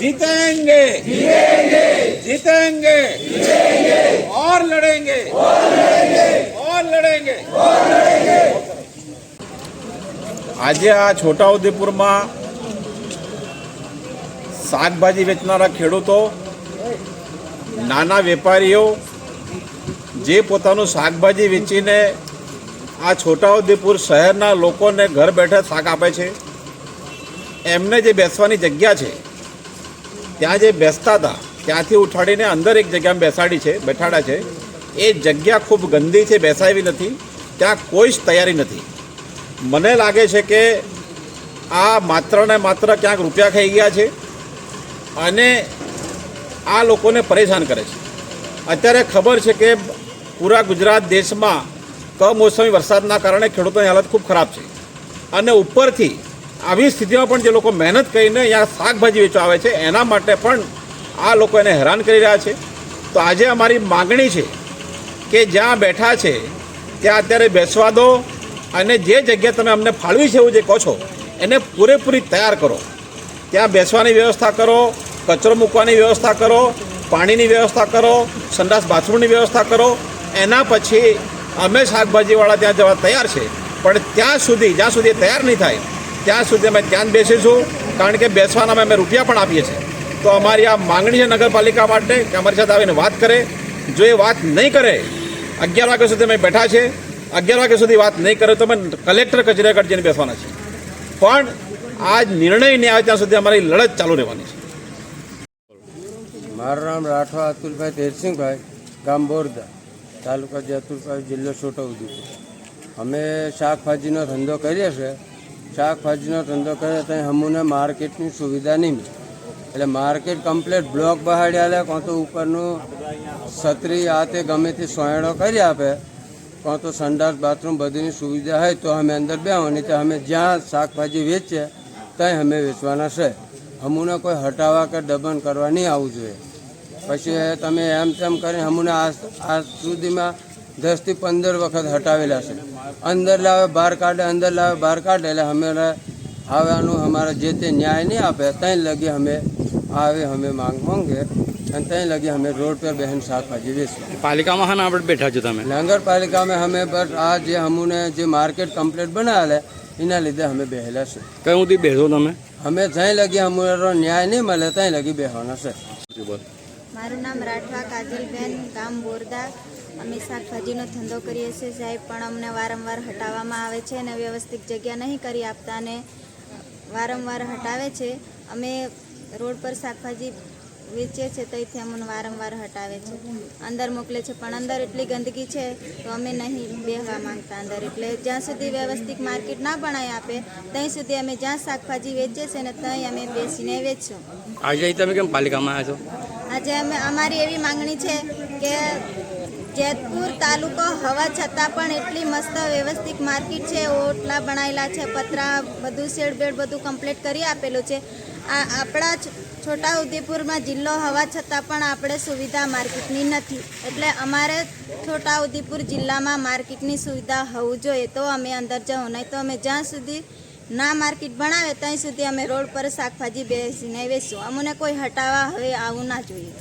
जीतेंगे जीतेंगे और लड़ेंगे और लड़ेंगे આજે આ છોટાઉદેપુરમાં શાકભાજી વેચનારા ખેડૂતો નાના વેપારીઓ જે પોતાનું શાકભાજી વેચીને આ છોટાઉદેપુર શહેરના લોકોને ઘર બેઠા શાક આપે છે એમને જે બેસવાની જગ્યા છે, ત્યાં જે બેસતા હતા, ત્યાંથી ઉઠાડીને અંદર એક જગ્યામાં બેસાડી છે, બેઠાડા છે, એ જગ્યા ખૂબ ગંદી છે બેસાવી નથી, ત્યાં કોઈ જ તૈયારી નથી. મને લાગે છે કે આ માત્ર ને માત્ર ક્યાંક રૂપિયા ખાઈ ગયા છે અને આ લોકોને પરેશાન કરે છે. અત્યારે ખબર છે કે પૂરા ગુજરાત દેશમાં કમોસમી વરસાદના કારણે ખેડૂતોની હાલત ખૂબ ખરાબ છે અને ઉપરથી આવી સ્થિતિમાં પણ જે લોકો મહેનત કરીને અહીંયા શાકભાજી વેચવા આવે છે, એના માટે પણ આ લોકો એને હેરાન કરી રહ્યા છે. તો આજે અમારી માગણી છે કે જ્યાં બેઠા છે, ત્યાં અત્યારે બેસવા દો અને જે જગ્યા તમે અમને ફાળવી છે એવું જે કહો છો, એને પૂરેપૂરી તૈયાર કરો. ત્યાં બેસવાની વ્યવસ્થા કરો, કચરો મૂકવાની વ્યવસ્થા કરો, પાણીની વ્યવસ્થા કરો, સંડાસ બાથરૂમની વ્યવસ્થા કરો. એના પછી અમે શાકભાજીવાળા ત્યાં જવા તૈયાર છે. પણ ત્યાં સુધી, જ્યાં સુધી તૈયાર નહીં થાય ત્યાં સુધી અમે જ બેસીશું, કારણ કે બેસવાના અમે રૂપિયા પણ આપીએ છીએ. તો અમારી આ માંગણી છે નગરપાલિકા માટે કે અમારી સાથે આવીને વાત કરે. જો એ વાત નહીં કરે, અગિયાર વાગ્યા સુધી અમે બેઠા છે અગિયાર વાગ્યા સુધી વાત નહીં કરે તો અમે કલેક્ટર કચેરી આગળ બેસવાના છે પણ આ નિર્ણય નહીં આવે ત્યાં સુધી અમારી લડત ચાલુ રહેવાની છે. મારું નામ રાઠવા અતુલભાઈ તેરસિંહભાઈ ગામ બોરદા તાલુકા જતુરભાઈ જિલ્લો છોટાઉદેપુર અમે શાકભાજીનો ધંધો કરીએ છીએ. શાકભાજીનો ધંધો કર્યો તો અમને માર્કેટની સુવિધા નહીં મળે. એટલે માર્કેટ કમ્પ્લેટ બ્લોક બહાડ્યા કાં તો ઉપરનું છત્રી આ તે ગમે તે સોયણો કરી આપે કાં તો સંડાસ, બાથરૂમ બધીની સુવિધા હોય તો અમે અંદર બેહો, નહીં તો અમે જ્યાં શાકભાજી વેચીએ ત્યાં અમે વેચવાના છે. અમુને કોઈ હટાવવા કે દબન કરવા નહીં આવવું જોઈએ. પછી તમે એમ તેમ કરીને હમુને આજ સુધીમાં દસથી પંદર વખત હટાવેલા છે. અંદર લાવે બહાર કાઢે અંદર લાવે બહાર કાઢે એટલે અમે આવવાનું અમારે જે તે ન્યાય નહીં આપે ત્યાં લગી અમે આવે અમે માંગ માંગે અને ત્યાં લગી અમે રોડ પર બહેન શાકભાજી વેચીએ પાલિકામાં હા આપણે બેઠા છો તમે? નગરપાલિકામાં અમે બસ આ જે અમુને જે માર્કેટ કમ્પ્લેટ બનાવેલા એના લીધે અમે બેહેલા છે. કયું સુધી બેસો તમે? અમે ત્યાં લગી અમારો ન્યાય નહીં મળે ત્યાં લગી બેહવાના છે. મારું નામ રાઠવા કાજલબેન ગામ બોરદા. અમે શાકભાજીનો ધંધો કરીએ છીએ સાહેબ પણ અમને વારંવાર હટાવવામાં આવે છે અને વ્યવસ્થિત જગ્યા નહીં કરી આપતા અને વારંવાર હટાવે છે. અમે રોડ પર શાકભાજી વેચીએ છીએ ત્યાંથી અમને વારંવાર હટાવે છે. અંદર મોકલે છે પણ અંદર એટલી ગંદકી છે તો અમે નહીં બેહવા માંગતા અંદર. એટલે જ્યાં સુધી વ્યવસ્થિત માર્કેટ ના બનાવી આપે ત્યાં સુધી અમે જ્યાં શાકભાજી વેચીએ છીએ ને ત્યાં અમે બેસીને વેચશું. આજે તમે કેમ પાલિકામાં આવ્યા છો? આજે અમે અમારી એવી માંગણી છે કે જેતપુર તાલુકો હવા છતાં પણ એટલી મસ્ત વ્યવસ્થિત માર્કેટ છે, ઓટલા બનાવેલા છે પતરા બધું શેડ બેડ બધું કમ્પ્લીટ કરી આપેલું છે. આ આપણા જ છોટા જિલ્લો હવા છતાં પણ આપણે સુવિધા માર્કેટની નથી. એટલે અમારે છોટા ઉદેપુર જિલ્લામાં માર્કેટની સુવિધા હોવું જોઈએ. તો અમે અંદર જવું, નહીં તો અમે જ્યાં સુધી ના માર્કેટ ભણાવે ત્યાં સુધી અમે રોડ પર શાકભાજી બેસીને વેચશું. અમને કોઈ હટાવવા હવે આવું ના જોઈએ.